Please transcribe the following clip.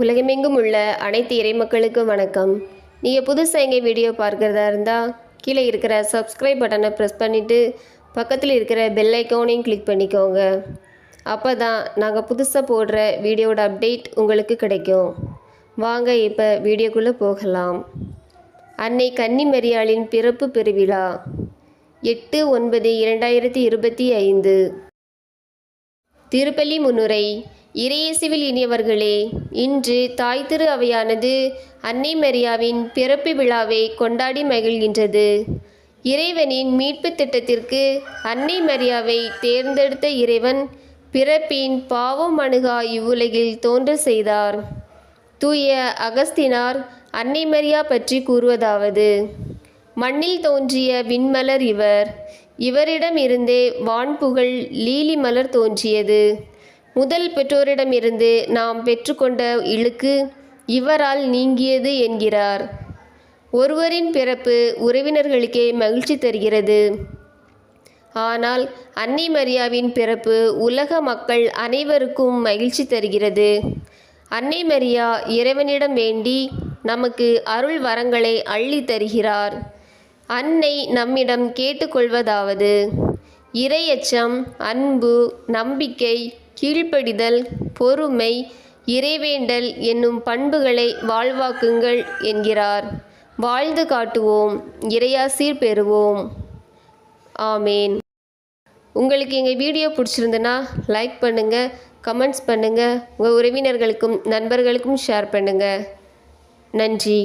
உலகமெங்கும் உள்ள அனைத்து இறைமக்களுக்கும் வணக்கம். நீங்கள் புதுசாக எங்கே வீடியோ பார்க்குறதா இருந்தால் கீழே இருக்கிற சப்ஸ்கிரைப் பட்டனை ப்ரெஸ் பண்ணிவிட்டு பக்கத்தில் இருக்கிற பெல் ஐக்கோனையும் கிளிக் பண்ணிக்கோங்க. அப்போ தான் நாங்கள் புதுசாக போடுற வீடியோட அப்டேட் உங்களுக்கு கிடைக்கும். வாங்க இப்போ வீடியோக்குள்ளே போகலாம். அன்னை கன்னிமரியாளின் பிறப்பு பெருவிழா எட்டு ஒன்பது இரண்டாயிரத்தி இருபத்தி ஐந்து. திருப்பலி முன்னுரை இறையேசுவில் இனியவர்களே இன்று தாய் திரு அவையானது அன்னை மரியாவின் பிறப்பு விழாவை கொண்டாடி மகிழ்கின்றது. இறைவனின் மீட்பு திட்டத்திற்கு அன்னை மரியாவை தேர்ந்தெடுத்த இறைவன் பிறப்பின் பாவம் அணுகா இவ்வுலகில் தோன்ற செய்தார். தூய அகஸ்தினார் அன்னை மரியா பற்றி கூறுவதாவது மண்ணில் தோன்றிய விண்மலர் இவர். இவரிடம் இருந்தே வான்புகழ் லீலி மலர் தோன்றியது. முதல் பெற்றோரிடமிருந்து நாம் பெற்றுக்கொண்ட இழுக்கு இவரால் நீங்கியது என்கிறார். ஒருவரின் பிறப்பு உறவினர்களுக்கே மகிழ்ச்சி தருகிறது. ஆனால் அன்னை மரியாவின் பிறப்பு உலக மக்கள் அனைவருக்கும் மகிழ்ச்சி தருகிறது. அன்னை மரியா இறைவனிடம் வேண்டி நமக்கு அருள் வரங்களை அள்ளி தருகிறார். அன்னை நம்மிடம் கேட்டுக்கொள்வதாவது இரையச்சம் அன்பு நம்பிக்கை கீழ்ப்படிதல் பொறுமை இறைவேண்டல் என்னும் பண்புகளை வாழ்வாக்குங்கள் என்கிறார். வாழ்ந்து காட்டுவோம் இறையாசீர் பெறுவோம். ஆமேன். உங்களுக்கு எங்கள் வீடியோ பிடிச்சிருந்துன்னா லைக் பண்ணுங்கள் கமெண்ட்ஸ் பண்ணுங்கள் உங்கள் உறவினர்களுக்கும் நண்பர்களுக்கும் ஷேர் பண்ணுங்கள் நன்றி.